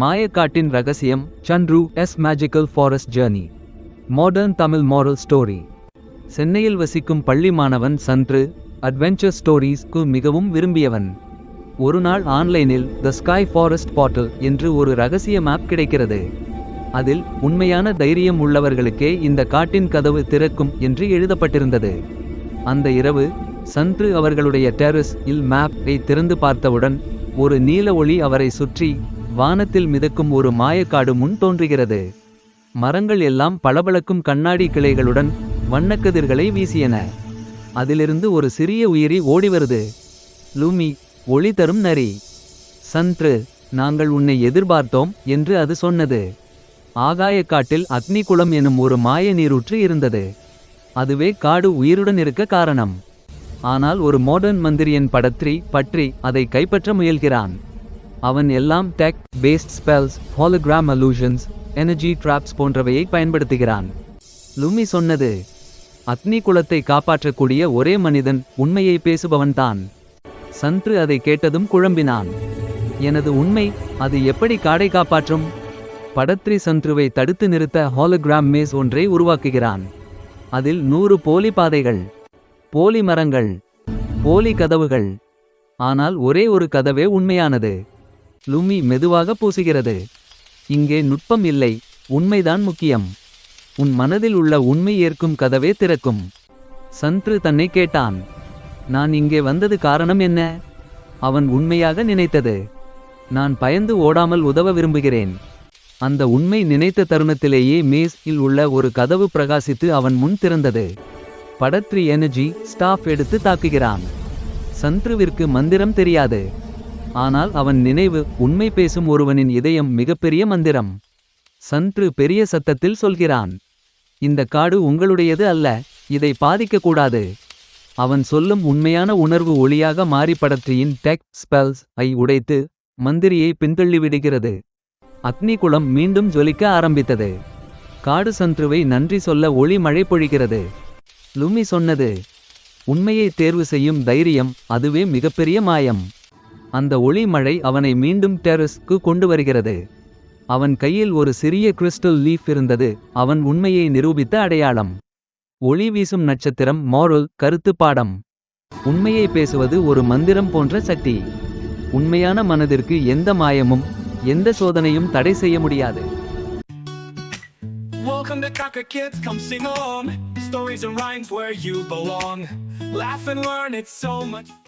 மாயக்காட்டின் ரகசியம் Chandru S magical forest journey modern Tamil moral story சென்னையில் வசிக்கும் பள்ளி மாணவன் சந்ரு அட்வென்ச்சர் ஸ்டோரீஸ்க்கு மிகவும் விரும்பியவன். ஒரு நாள் ஆன்லைனில் த ஸ்கை ஃபாரஸ்ட் பாட்டல் என்று ஒரு ரகசிய மேப் கிடைக்கிறது. அதில் உண்மையான தைரியம் உள்ளவர்களுக்கே இந்த காட்டின் கதவு திறக்கும் என்று எழுதப்பட்டிருந்தது. அந்த இரவு சன்று அவர்களுடைய டெரஸ் இல் மேப்பை திறந்து பார்த்தவுடன் ஒரு நீல ஒளி அவரை சுற்றி வானத்தில் மிதக்கும் ஒரு மாயக்காடு முன் தோன்றுகிறது. மரங்கள் எல்லாம் பளபளக்கும் கண்ணாடி கிளைகளுடன் வண்ணக்கதிர்களை வீசியன. அதிலிருந்து ஒரு சிறிய உயிரி ஓடி வருது. லூமி ஒளி தரும் நரி. சந்த்ரு நாங்கள் உன்னை எதிர்பார்த்தோம் என்று அது சொன்னது. ஆகாயக்காட்டில் அக்னிகுளம் எனும் ஒரு மாய நீரூற்று இருந்தது. அதுவே காடு உயிருடன் இருக்க காரணம். ஆனால் ஒரு மோடர்ன் மந்திரியன் படத்ரி பற்றி அதை கைப்பற்ற முயல்கிறான். அவன் எல்லாம் tech based spells hologram illusions energy traps போன்றவையை பயன்படுத்துகிறான். லுமி சொன்னது அக்னி குலத்தை காப்பாற்றக்கூடிய ஒரே மனிதன் உண்மையை பேசுபவன்தான். சந்த்ரு அதை கேட்டதும் குழம்பினான். எனது உண்மை அது எப்படி காடை காப்பாற்றும்? படத்ரி சந்த்ருவை தடுத்து நிறுத்த ஹாலோகிராம் மேஸ் ஒன்றை உருவாக்குகிறான். அதில் நூறு போலி பாதைகள் போலி மரங்கள் போலி கதவுகள். ஆனால் ஒரே ஒரு கதவே உண்மையானது. லுமி மெதுவாக பூசுகிறது. இங்கே நுட்பம் இல்லை உண்மைதான் முக்கியம். உன் மனதில் உள்ள உண்மை ஏற்கும் கதவே திறக்கும். சந்த்ரு தன்னை கேட்டான் நான் இங்கே வந்தது காரணம் என்ன? அவன் உண்மையாக நினைத்தது நான் பயந்து ஓடாமல் உதவ விரும்புகிறேன். அந்த உண்மை நினைத்த தருணத்திலேயே மேஸ் இல் உள்ள ஒரு கதவு பிரகாசித்து அவன் முன் திறந்தது. படத்ரி எனர்ஜி ஸ்டாஃப் எடுத்து தாக்குகிறான். சந்த்ருவிற்கு மந்திரம் தெரியாது. ஆனால் அவன் நினைவு உண்மை பேசும் ஒருவனின் இதயம் மிகப்பெரிய மந்திரம். சந்த்ரு பெரிய சத்தத்தில் சொல்கிறான் இந்த காடு உங்களுடையது அல்ல இதை பாதிக்கக்கூடாது அவன் சொல்லும் உண்மையான உணர்வு ஒளியாக மாறி படற்றியின் டெக் ஸ்பெல்ஸ் ஐ உடைத்து மந்திரியை பின்தள்ளிவிடுகிறது. அக்னிகுளம் மீண்டும் ஜொலிக்க ஆரம்பித்தது. காடு சந்த்ருவை நன்றி சொல்ல ஒளி மழை பொழிகிறது. லுமி சொன்னது உண்மையை தேர்வு செய்யும் தைரியம் அதுவே மிகப்பெரிய மாயம். அந்த ஒளி மழை அவனை மீண்டும் டெரஸ்க்கு கொண்டு வருகிறது அவன் கையில் ஒரு சிறிய கிறிஸ்டல் லீஃப் இருந்தது அவன் உண்மையை நிரூபித்த அடையாளம் ஒளி வீசும் நட்சத்திரம் மாரல் கருத்து பாடம் உண்மையை பேசுவது ஒரு மந்திரம் போன்ற சக்தி உண்மையான மனதிற்கு எந்த மாயமும் எந்த சோதனையும் தடை செய்ய முடியாது Welcome to Kaka Kids, come sing along. Stories and rhymes where you belong. Laugh and learn, it's so much fun.